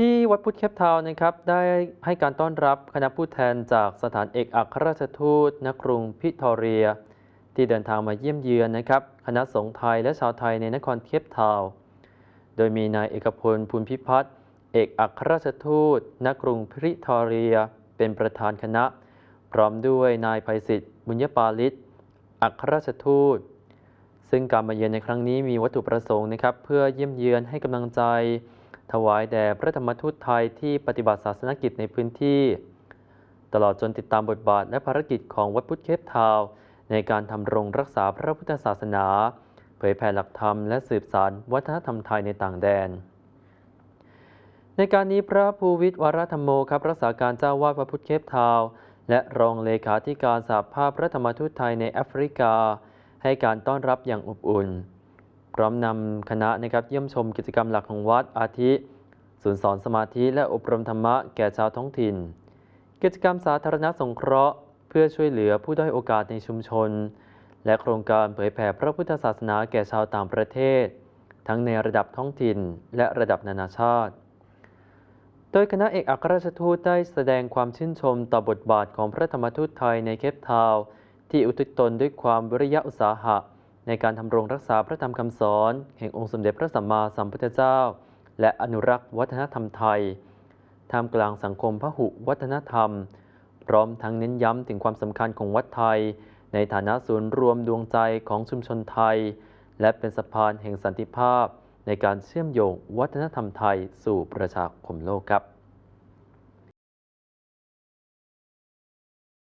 ที่วัดพุทธแคปทาวนะครับ ได้ให้การต้อนรับคณะผู้แทนจากสถานเอกอัครราชทูตณกรุงพิทอเรีย ที่เดินทางมาเยี่ยมเยือนนะครับ คณะสงฆ์ไทยและชาวไทยในนครเคปทาว โดยมีนายเอกพลภูลพิพัฒน์เอกอัครราชทูตณกรุงพิทอเรีย เป็นประธานคณะ พร้อมด้วยนายภัยศิษฐ์บุญญปาลิศอัครราชทูต ซึ่งการมาเยือนในครั้งนี้มีวัตถุประสงค์นะครับ เพื่อเยี่ยมเยือนให้กำลังใจ ถวายแด่พระธรรมทูตไทยที่ปฏิบัติศาสนกิจในพื้นที่ ตลอดจนติดตามบทบาทและภารกิจของวัดพุทธเคปทาวในการทำรงรักษาพระพุทธศาสนา เผยแผ่หลักธรรมและสืบสานวัฒนธรรมไทยในต่างแดน ในการนี้พระภูวิทย์วรธรรมโมครับรักษาการเจ้าวาดวัดพุทธเคปทาวและรองเลขาธิการสหภาพพระธรรมทูตไทยในแอฟริกา ให้การต้อนรับอย่างอบอุ่น พร้อมนำคณะนะครับเยี่ยมชมกิจกรรมหลักของวัดอาทิศูนย์สอนสมาธิและอบรมธรรมะแก่ชาวท้องถิ่น กิจกรรมสาธารณสงเคราะห์ เพื่อช่วยเหลือผู้ด้อยโอกาสในชุมชน และโครงการเผยแผ่พระพุทธศาสนาแก่ชาวต่างประเทศ ทั้งในระดับท้องถิ่นและระดับนานาชาติ โดยคณะเอกอัครราชทูตได้แสดงความชื่นชมต่อบทบาทของพระธรรมทูตไทยในเคปทาวที่อุทิศตนด้วยความวิริยะอุตสาหะ ในการทำรงรักษาพระธรรมคำสอน แห่งองค์สมเด็จพระสัมมาสัมพุทธเจ้า และอนุรักษ์วัฒนธรรมไทยท่ามกลางสังคมพหุวัฒนธรรม พร้อมทั้งเน้นย้ำถึงความสำคัญของวัดไทย ในฐานะศูนย์รวมดวงใจของชุมชนไทย และเป็นสะพานแห่งสันติภาพ ในการเชื่อมโยงวัฒนธรรมไทยสู่ประชาคมโลกครับ